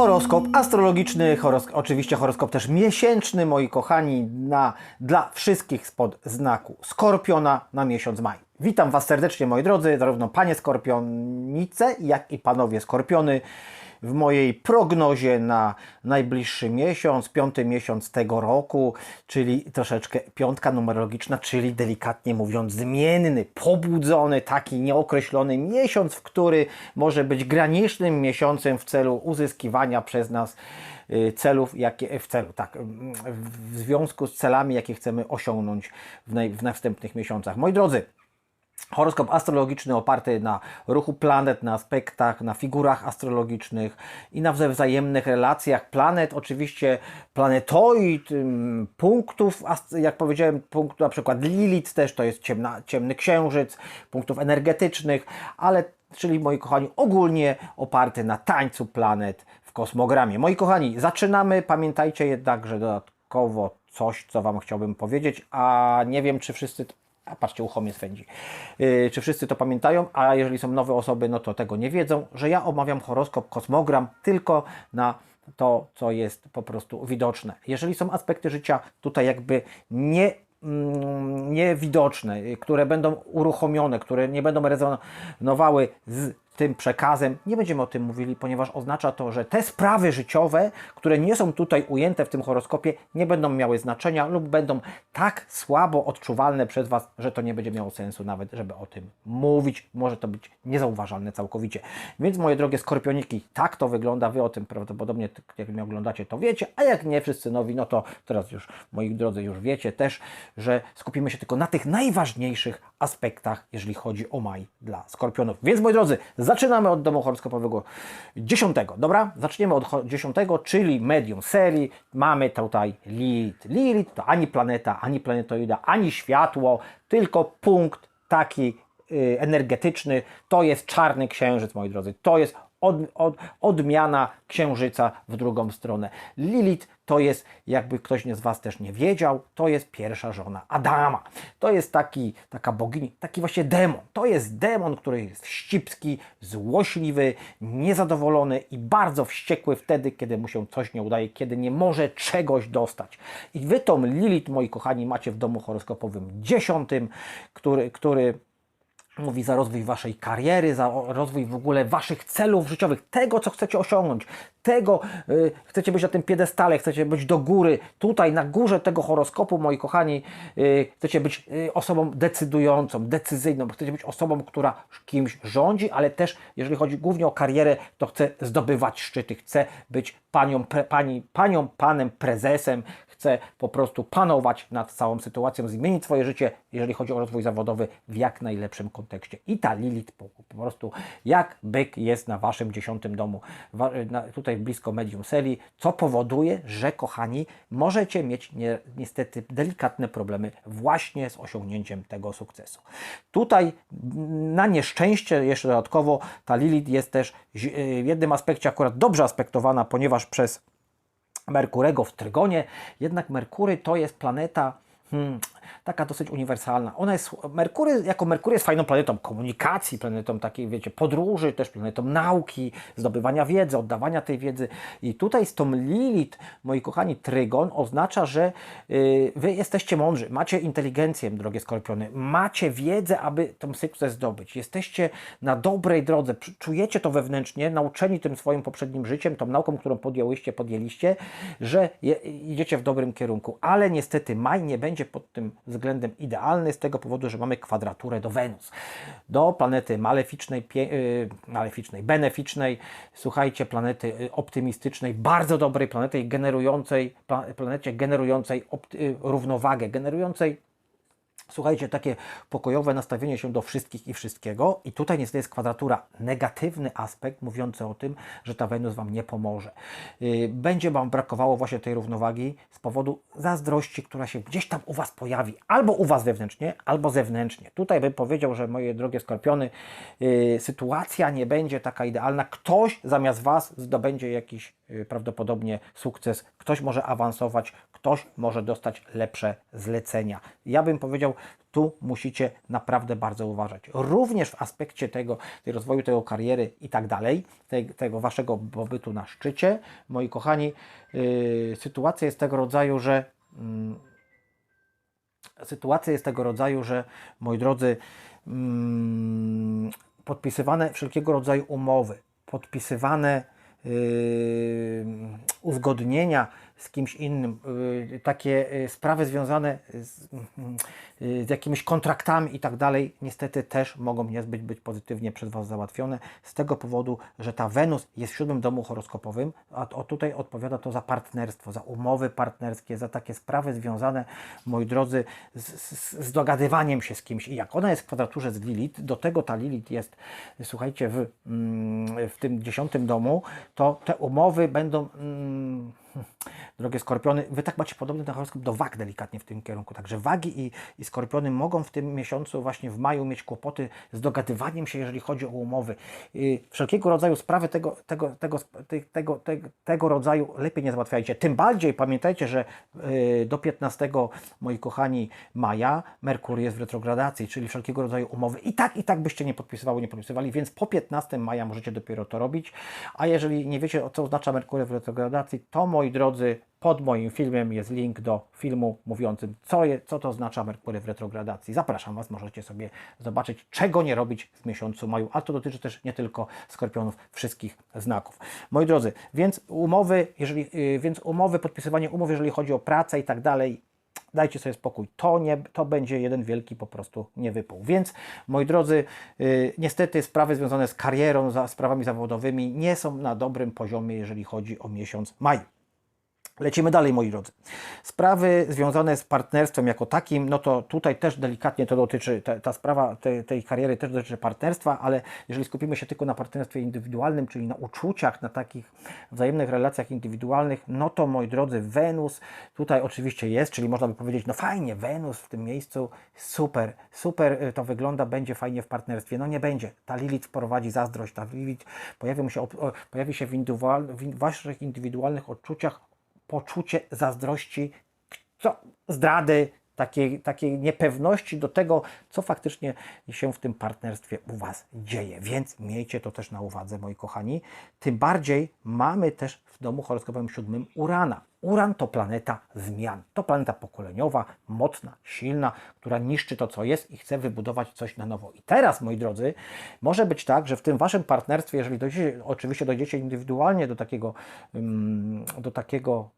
Horoskop astrologiczny, oczywiście horoskop też miesięczny, moi kochani, na, dla wszystkich spod znaku Skorpiona na miesiąc maj. Witam Was serdecznie, moi drodzy, zarówno panie skorpionice, jak i panowie skorpiony w mojej prognozie na najbliższy miesiąc, piąty miesiąc tego roku, czyli troszeczkę piątka numerologiczna, czyli delikatnie mówiąc zmienny, pobudzony, taki nieokreślony miesiąc, w który może być granicznym miesiącem w celu uzyskiwania przez nas y, celów, jakie w celu, tak, mm, w związku z celami, jakie chcemy osiągnąć w, naj, w następnych miesiącach. Moi drodzy, Horoskop astrologiczny oparty na ruchu planet, na aspektach, na figurach astrologicznych i na wzajemnych relacjach planet, oczywiście planetoid, punktów, jak powiedziałem, punkt na przykład Lilith też to jest ciemna, ciemny księżyc, punktów energetycznych, ale czyli moi kochani ogólnie oparty na tańcu planet w kosmogramie. Moi kochani, zaczynamy. Pamiętajcie jednak, że dodatkowo coś, co Wam chciałbym powiedzieć, a nie wiem, czy wszyscy a patrzcie, ucho mnie swędzi. Yy, czy wszyscy to pamiętają? A jeżeli są nowe osoby, no to tego nie wiedzą, że ja omawiam horoskop, kosmogram tylko na to, co jest po prostu widoczne. Jeżeli są aspekty życia tutaj jakby nie mm, niewidoczne, które będą uruchomione, które nie będą rezonowały z tym przekazem, nie będziemy o tym mówili, ponieważ oznacza to, że te sprawy życiowe, które nie są tutaj ujęte w tym horoskopie, nie będą miały znaczenia lub będą tak słabo odczuwalne przez Was, że to nie będzie miało sensu nawet, żeby o tym mówić. Może to być niezauważalne całkowicie. Więc moje drogie skorpioniki, tak to wygląda. Wy o tym prawdopodobnie, jak mnie oglądacie, to wiecie, a jak nie wszyscy nowi, no to teraz już, moi drodzy, już wiecie też, że skupimy się tylko na tych najważniejszych aspektach, jeżeli chodzi o maj dla skorpionów. Więc moi drodzy, zaczynamy od domu horoskopowego 10. Dobra? Zaczniemy od cho- 10, czyli medium serii. Mamy tutaj Lilith. Lilith to ani planeta, ani planetoida, ani światło, tylko punkt taki y, energetyczny. To jest czarny księżyc, moi drodzy. To jest od, od, odmiana księżyca w drugą stronę. Lilith to jest, jakby ktoś z Was też nie wiedział, to jest pierwsza żona Adama. To jest taki, taka bogini, taki właśnie demon. To jest demon, który jest wścibski, złośliwy, niezadowolony i bardzo wściekły wtedy, kiedy mu się coś nie udaje, kiedy nie może czegoś dostać. I Wy tą Lilith, moi kochani, macie w domu horoskopowym dziesiątym, który, który mówi za rozwój waszej kariery, za rozwój w ogóle waszych celów życiowych, tego, co chcecie osiągnąć, tego, y, chcecie być na tym piedestale, chcecie być do góry, tutaj na górze tego horoskopu, moi kochani, y, chcecie być y, osobą decydującą, decyzyjną, chcecie być osobą, która kimś rządzi, ale też, jeżeli chodzi głównie o karierę, to chce zdobywać szczyty, chce być panią, pre, pani, panią, panem, prezesem, chce po prostu panować nad całą sytuacją, zmienić swoje życie, jeżeli chodzi o rozwój zawodowy w jak najlepszym kontekście. I ta Lilith po, po prostu jak byk jest na waszym dziesiątym domu, wa, na, tutaj blisko medium seli, co powoduje, że kochani, możecie mieć nie, niestety delikatne problemy właśnie z osiągnięciem tego sukcesu. Tutaj m, na nieszczęście jeszcze dodatkowo ta Lilith jest też zi- w jednym aspekcie akurat dobrze aspektowana, ponieważ przez Merkurego w Trygonie. Jednak Merkury to jest planeta hmm, taka dosyć uniwersalna. Ona jest, Merkury, jako Merkury jest fajną planetą komunikacji, planetą takiej, wiecie, podróży, też planetą nauki, zdobywania wiedzy, oddawania tej wiedzy. I tutaj z tą Lilith, moi kochani, Trygon oznacza, że y, wy jesteście mądrzy, macie inteligencję, drogie skorpiony, macie wiedzę, aby ten sukces zdobyć. Jesteście na dobrej drodze, Czu- czujecie to wewnętrznie, nauczeni tym swoim poprzednim życiem, tą nauką, którą podjęłyście, podjęliście, że je, idziecie w dobrym kierunku. Ale niestety maj nie będzie pod tym względem idealny z tego powodu, że mamy kwadraturę do Wenus. Do planety maleficznej, y, maleficznej, beneficznej, słuchajcie, planety y, optymistycznej, bardzo dobrej planety generującej, pla, planecie generującej y, równowagę, generującej Słuchajcie, takie pokojowe nastawienie się do wszystkich i wszystkiego. I tutaj niestety jest kwadratura, negatywny aspekt mówiący o tym, że ta Wenus Wam nie pomoże. Yy, Będzie Wam brakowało właśnie tej równowagi z powodu zazdrości, która się gdzieś tam u Was pojawi. Albo u Was wewnętrznie, albo zewnętrznie. Tutaj bym powiedział, że moje drogie skorpiony, yy, sytuacja nie będzie taka idealna. Ktoś zamiast Was zdobędzie jakiś yy, prawdopodobnie sukces. Ktoś może awansować, ktoś może dostać lepsze zlecenia. Ja bym powiedział, tu musicie naprawdę bardzo uważać. Również w aspekcie tego, tej rozwoju tego kariery i tak dalej, tego waszego pobytu na szczycie, moi kochani, yy, sytuacja jest tego rodzaju, że mm, sytuacja jest tego rodzaju, że moi drodzy, mm, podpisywane wszelkiego rodzaju umowy, podpisywane yy, uzgodnienia z kimś innym, yy, takie yy, sprawy związane z, yy, z jakimiś kontraktami i tak dalej, niestety też mogą niezbyt być pozytywnie przez Was załatwione z tego powodu, że ta Wenus jest w siódmym domu horoskopowym, a tutaj odpowiada to za partnerstwo, za umowy partnerskie, za takie sprawy związane, moi drodzy, z, z, z dogadywaniem się z kimś. I jak ona jest w kwadraturze z Lilith, do tego ta Lilith jest, słuchajcie, w, mm, w tym dziesiątym domu, to te umowy będą. Mm, Drogie skorpiony, wy tak macie podobny ten horoskop do wag delikatnie w tym kierunku. Także wagi i, i skorpiony mogą w tym miesiącu, właśnie w maju, mieć kłopoty z dogadywaniem się, jeżeli chodzi o umowy. Yy, wszelkiego rodzaju sprawy tego, tego, tego, te- tego, tego, tego rodzaju lepiej nie załatwiajcie. Tym bardziej pamiętajcie, że yy, do 15, moi kochani, maja Merkur jest w retrogradacji, czyli wszelkiego rodzaju umowy. I tak, i tak byście nie podpisywały, nie podpisywali, więc po 15 maja możecie dopiero to robić. A jeżeli nie wiecie, co oznacza Merkur w retrogradacji, to moi drodzy, pod moim filmem jest link do filmu mówiącym, co, je, co to oznacza Merkury w retrogradacji. Zapraszam Was, możecie sobie zobaczyć, czego nie robić w miesiącu maju, a to dotyczy też nie tylko skorpionów, wszystkich znaków. Moi drodzy, więc umowy, jeżeli, yy, więc umowy, podpisywanie umów, jeżeli chodzi o pracę i tak dalej, dajcie sobie spokój. To, nie, to będzie jeden wielki po prostu niewypół. Więc, moi drodzy, yy, niestety sprawy związane z karierą, za, sprawami zawodowymi nie są na dobrym poziomie, jeżeli chodzi o miesiąc maj. Lecimy dalej, moi drodzy. Sprawy związane z partnerstwem jako takim, no to tutaj też delikatnie to dotyczy, ta, ta sprawa tej, tej kariery też dotyczy partnerstwa, ale jeżeli skupimy się tylko na partnerstwie indywidualnym, czyli na uczuciach, na takich wzajemnych relacjach indywidualnych, no to, moi drodzy, Wenus tutaj oczywiście jest, czyli można by powiedzieć, no fajnie, Wenus w tym miejscu, super, super y, to wygląda, będzie fajnie w partnerstwie. No nie będzie. Ta Lilith wprowadzi zazdrość, ta Lilith pojawi się, pojawi się w, indywidual, w waszych indywidualnych odczuciach poczucie zazdrości, co, zdrady, takiej, takiej niepewności do tego, co faktycznie się w tym partnerstwie u Was dzieje. Więc miejcie to też na uwadze, moi kochani. Tym bardziej mamy też w domu horoskopowym siódmym Urana. Uran to planeta zmian. To planeta pokoleniowa, mocna, silna, która niszczy to, co jest i chce wybudować coś na nowo. I teraz, moi drodzy, może być tak, że w tym waszym partnerstwie, jeżeli dojdziecie, oczywiście dojdziecie indywidualnie do takiego, ym, do takiego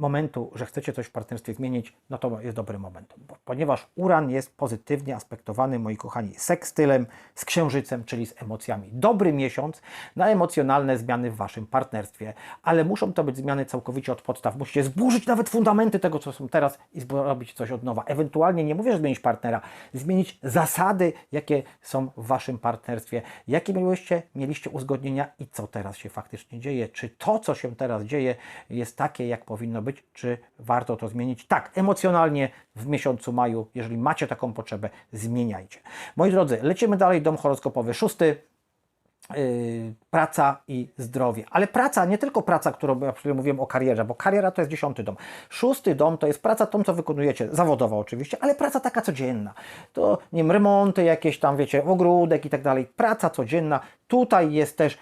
momentu, że chcecie coś w partnerstwie zmienić, no to jest dobry moment. Ponieważ uran jest pozytywnie aspektowany, moi kochani, sekstylem, z księżycem, czyli z emocjami. Dobry miesiąc na emocjonalne zmiany w waszym partnerstwie, ale muszą to być zmiany całkowicie od podstaw. Musicie zburzyć nawet fundamenty tego, co są teraz i zrobić coś od nowa. Ewentualnie, nie mówię, że zmienić partnera, zmienić zasady, jakie są w waszym partnerstwie, jakie mieliście, mieliście uzgodnienia i co teraz się faktycznie dzieje. Czy to, co się teraz dzieje, jest takie, jak powinno być, czy warto to zmienić? Tak, emocjonalnie w miesiącu maju, jeżeli macie taką potrzebę, zmieniajcie. Moi drodzy, lecimy dalej, dom horoskopowy szósty. Yy, praca i zdrowie. Ale praca, nie tylko praca, którą ja przed mówiłem o karierze, bo kariera to jest dziesiąty dom. Szósty dom to jest praca tą, co wykonujecie, zawodowa oczywiście, ale praca taka codzienna. To nie wiem, remonty jakieś tam, wiecie, ogródek i tak dalej. Praca codzienna. Tutaj jest też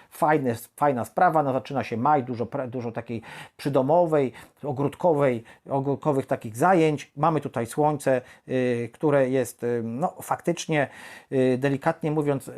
fajna sprawa, no zaczyna się maj, dużo, dużo takiej przydomowej, ogródkowej, ogródkowych takich zajęć. Mamy tutaj słońce, yy, które jest yy, no, faktycznie, yy, delikatnie mówiąc,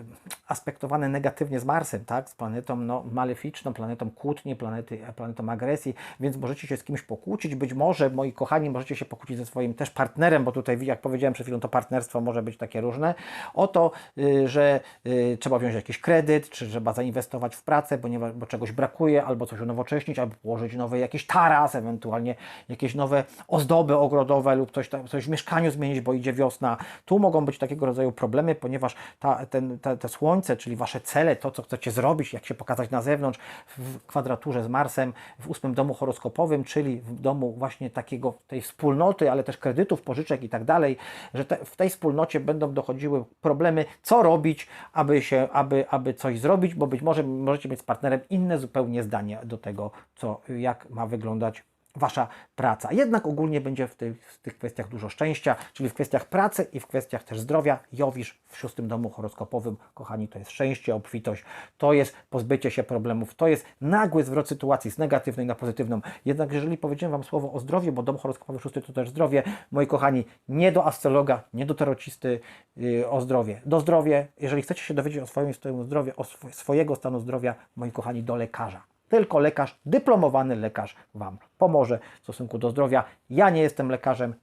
aspektowane negatywnie z Marsem, tak? z planetą no, maleficzną, planetą kłótni, planety, planetą agresji, więc możecie się z kimś pokłócić. Być może, moi kochani, możecie się pokłócić ze swoim też partnerem, bo tutaj, jak powiedziałem przed chwilą, to partnerstwo może być takie różne, o to, yy, że yy, trzeba wziąć jakiś kredyt, czy trzeba zainwestować w pracę, bo, nie, bo czegoś brakuje, albo coś unowocześnić, albo położyć nowy jakiś taras, ewentualnie jakieś nowe ozdoby ogrodowe lub coś, coś w mieszkaniu zmienić, bo idzie wiosna. Tu mogą być takiego rodzaju problemy, ponieważ ta, ten, ta, te słońce, czyli Wasze cele, to co chcecie zrobić, jak się pokazać na zewnątrz w kwadraturze z Marsem, w ósmym domu horoskopowym, czyli w domu właśnie takiego, tej wspólnoty, ale też kredytów, pożyczek i tak dalej, że te, w tej wspólnocie będą dochodziły problemy, co robić, aby, się, aby, aby coś zrobić, bo być może możecie mieć z partnerem inne zupełnie zdanie do tego, co, jak ma wyglądać Wasza praca. Jednak ogólnie będzie w tych, w tych kwestiach dużo szczęścia, czyli w kwestiach pracy i w kwestiach też zdrowia. Jowisz w szóstym domu horoskopowym, kochani, to jest szczęście, obfitość, to jest pozbycie się problemów, to jest nagły zwrot sytuacji z negatywnej na pozytywną. Jednak jeżeli powiedziałem Wam słowo o zdrowiu, bo dom horoskopowy szósty to też zdrowie, moi kochani, nie do astrologa, nie do tarocisty yy, o zdrowie. Do zdrowie, jeżeli chcecie się dowiedzieć o swoim stanie zdrowia, o sw- swojego stanu zdrowia, moi kochani, do lekarza. Tylko lekarz, dyplomowany lekarz Wam pomoże w stosunku do zdrowia. Ja nie jestem lekarzem.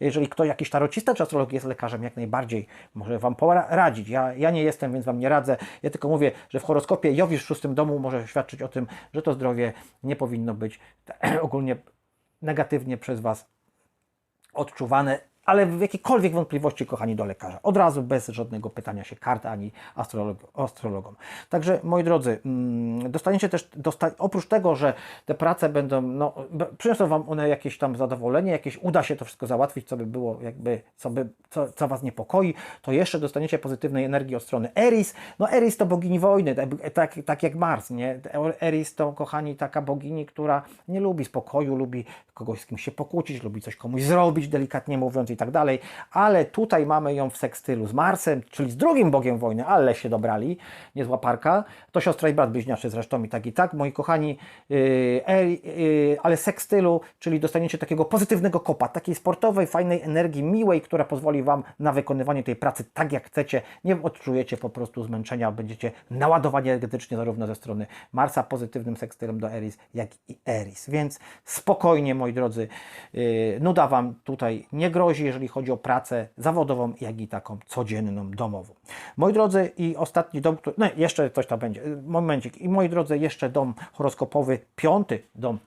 Jeżeli ktoś, jakiś tarocista czy astrolog jest lekarzem, jak najbardziej może Wam poradzić. Ja, ja nie jestem, więc Wam nie radzę. Ja tylko mówię, że w horoskopie Jowisz w szóstym domu może świadczyć o tym, że to zdrowie nie powinno być ogólnie negatywnie przez Was odczuwane, ale w jakiekolwiek wątpliwości, kochani, do lekarza. Od razu, bez żadnego pytania się kart ani astrolog, astrologom. Także, moi drodzy, mm, dostaniecie też, dosta oprócz tego, że te prace będą, no, przyniosą Wam one jakieś tam zadowolenie, jakieś uda się to wszystko załatwić, co by było, jakby, co, by, co, co Was niepokoi, to jeszcze dostaniecie pozytywnej energii od strony Eris. No, Eris to bogini wojny, tak, tak, tak jak Mars, nie? Eris to, kochani, taka bogini, która nie lubi spokoju, lubi kogoś z kimś się pokłócić, lubi coś komuś zrobić, delikatnie mówiąc i tak dalej, ale tutaj mamy ją w sekstylu z Marsem, czyli z drugim bogiem wojny, ale się dobrali, niezła parka, to siostra i brat bliźniaczy zresztą i tak i tak, moi kochani, yy, yy, ale sekstylu, czyli dostaniecie takiego pozytywnego kopa, takiej sportowej, fajnej energii, miłej, która pozwoli Wam na wykonywanie tej pracy tak jak chcecie, nie odczujecie po prostu zmęczenia, będziecie naładowani energetycznie zarówno ze strony Marsa pozytywnym sekstylem do Eris, jak i Eris, więc spokojnie, moi drodzy, yy, nuda Wam tutaj nie grozi, jeżeli chodzi o pracę zawodową, jak i taką codzienną, domową. Moi drodzy, i ostatni dom, który, no jeszcze coś tam będzie, momencik, i moi drodzy, jeszcze dom horoskopowy, piąty dom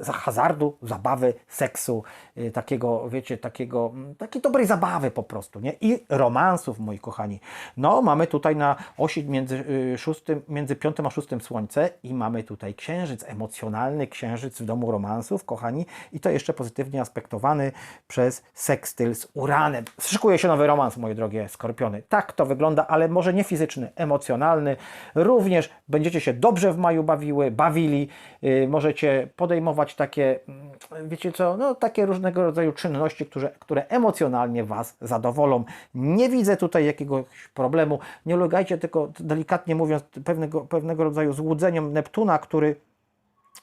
za hazardu, zabawy, seksu, y, takiego, wiecie, takiego, mm, takiej dobrej zabawy po prostu, nie? I romansów, moi kochani. No, mamy tutaj na osi między, y, szóstym, między piątym a szóstym słońce i mamy tutaj księżyc, emocjonalny księżyc w domu romansów, kochani, i to jeszcze pozytywnie aspektowany przez sekstyl z Uranem. Szykuje się nowy romans, moje drogie skorpiony. Tak to wygląda, ale może nie fizyczny, emocjonalny. Również będziecie się dobrze w maju bawiły, bawili, yy, możecie podejmować takie, mm, wiecie co, no takie różnego rodzaju czynności, które, które emocjonalnie Was zadowolą. Nie widzę tutaj jakiegoś problemu. Nie ulegajcie tylko, delikatnie mówiąc, pewnego, pewnego rodzaju złudzeniom Neptuna, który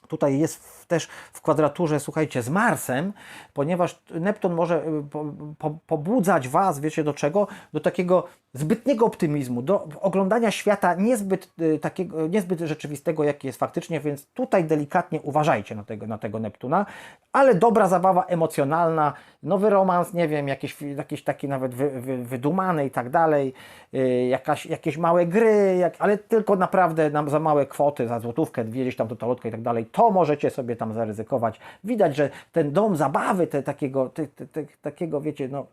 tutaj jest też w kwadraturze, słuchajcie, z Marsem, ponieważ Neptun może y, po, po, pobudzać Was, wiecie do czego? Do takiego zbytniego optymizmu, do oglądania świata niezbyt, y, takiego, niezbyt rzeczywistego, jaki jest faktycznie, więc tutaj delikatnie uważajcie na tego, na tego Neptuna, ale dobra zabawa emocjonalna, nowy romans, nie wiem, jakiś, jakiś taki nawet wy, wy, wydumany i tak dalej, y, jakaś, jakieś małe gry, jak, ale tylko naprawdę na, za małe kwoty, za złotówkę, wjeździć tam do i tak dalej, to możecie sobie tam zaryzykować. Widać, że ten dom zabawy, te, takiego, te, te, te, takiego, wiecie, no,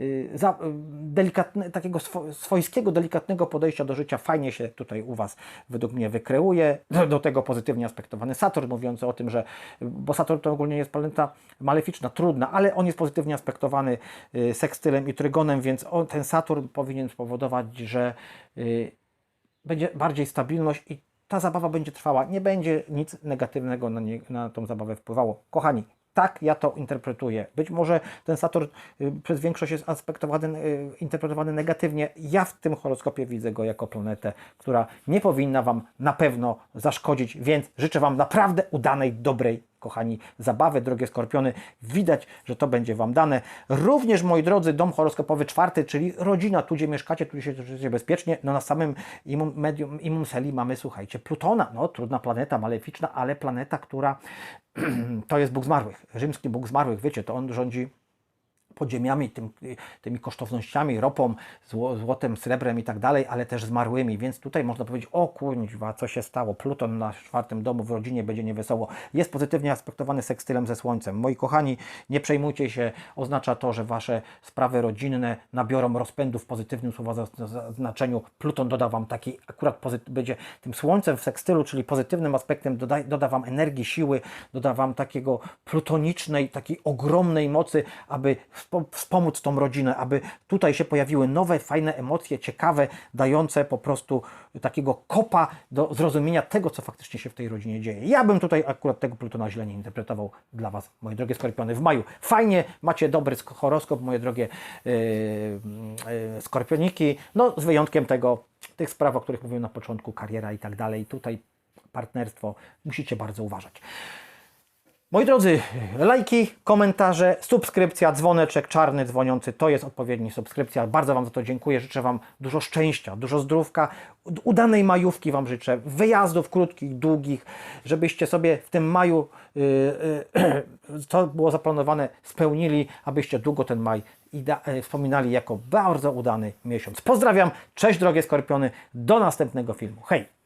y, za, delikatne, takiego swo, swojskiego, delikatnego podejścia do życia fajnie się tutaj u Was według mnie wykreuje. Do, do tego pozytywnie aspektowany Saturn, mówiący o tym, że, bo Saturn to ogólnie jest planeta maleficzna, trudna, ale on jest pozytywnie aspektowany y, sekstylem i trygonem, więc on, ten Saturn powinien spowodować, że y, będzie bardziej stabilność i ta zabawa będzie trwała. Nie będzie nic negatywnego na, nie, na tą zabawę wpływało. Kochani, tak ja to interpretuję. Być może ten Saturn y, przez większość jest aspektowany, y, interpretowany negatywnie. Ja w tym horoskopie widzę go jako planetę, która nie powinna Wam na pewno zaszkodzić, więc życzę Wam naprawdę udanej, dobrej kochani, zabawy, drogie skorpiony. Widać, że to będzie Wam dane. Również, moi drodzy, dom horoskopowy czwarty, czyli rodzina, tu gdzie mieszkacie, tu się czujecie bezpiecznie. No na samym imum, medium, imum seli mamy, słuchajcie, Plutona. No, trudna planeta, maleficzna, ale planeta, która to jest Bóg zmarłych. Rzymski Bóg zmarłych, wiecie, to on rządzi podziemiami, tym, tymi kosztownościami, ropą, zło, złotem, srebrem i tak dalej, ale też zmarłymi, więc tutaj można powiedzieć, o kurwa, co się stało, Pluton na czwartym domu w rodzinie będzie niewesoło. Jest pozytywnie aspektowany sekstylem ze Słońcem. Moi kochani, nie przejmujcie się, oznacza to, że Wasze sprawy rodzinne nabiorą rozpędu w pozytywnym słowa znaczeniu. Pluton doda Wam taki, akurat będzie tym Słońcem w sekstylu, czyli pozytywnym aspektem, doda, doda Wam energii, siły, doda Wam takiego plutonicznej, takiej ogromnej mocy, aby wspo- wspomóc tą rodzinę, aby tutaj się pojawiły nowe, fajne emocje, ciekawe, dające po prostu takiego kopa do zrozumienia tego, co faktycznie się w tej rodzinie dzieje. Ja bym tutaj akurat tego Plutona źle nie interpretował dla Was, moje drogie Skorpiony, w maju. Fajnie, macie dobry sk- horoskop, moje drogie yy, yy, Skorpioniki, no z wyjątkiem tego, tych spraw, o których mówiłem na początku, kariera i tak dalej. Tutaj partnerstwo, musicie bardzo uważać. Moi drodzy, lajki, komentarze, subskrypcja, dzwoneczek czarny dzwoniący to jest odpowiedni subskrypcja. Bardzo Wam za to dziękuję. Życzę Wam dużo szczęścia, dużo zdrówka, udanej majówki Wam życzę, wyjazdów krótkich, długich, żebyście sobie w tym maju, yy, yy, co było zaplanowane, spełnili, abyście długo ten maj yy, wspominali jako bardzo udany miesiąc. Pozdrawiam, cześć drogie Skorpiony, do następnego filmu. Hej!